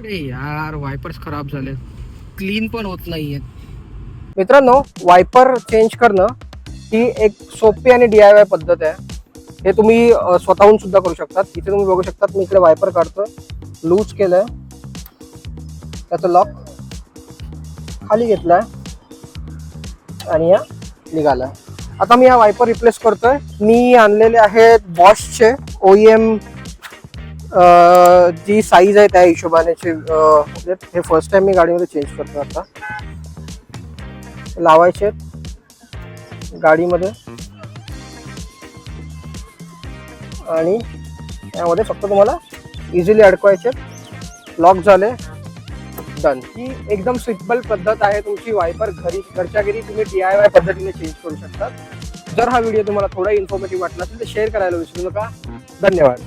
अरे यार वायपर्स खराब झाले क्लीन पण होत नाहीये मित्रांनो वायपर चेंज करणं ही एक सोपी आणि डी आय वाय पद्धत आहे. हे तुम्ही स्वतःहून सुद्धा करू शकतात. इथे तुम्ही बघू शकतात मी इकडे वायपर काढतोय. लूज केलंय. त्याचं लॉक खाली घेतलाय. आणि या निघालाय. आता मी हा वायपर रिप्लेस करतोय. मी आणलेले आहेत बॉशचे ओ एम जी साईज आहे त्या हिशोबाने म्हणजे हे फर्स्ट टाइम मी गाडीमध्ये चेंज करतो आता. लावायचे गाडीमध्ये. आणि यामध्ये फक्त तुम्हाला इझिली अडकवायचे लॉक झाले. डन ही एकदम सिंपल पद्धत आहे. तुमची वायपर घरी घरच्या घरी तुम्ही डी आय वाय पद्धतीने चेंज करू शकता. जर हा व्हिडिओ तुम्हाला थोडा इन्फॉर्मेटिव्ह वाटला असेल तर शेअर करायला विसरू नका. धन्यवाद.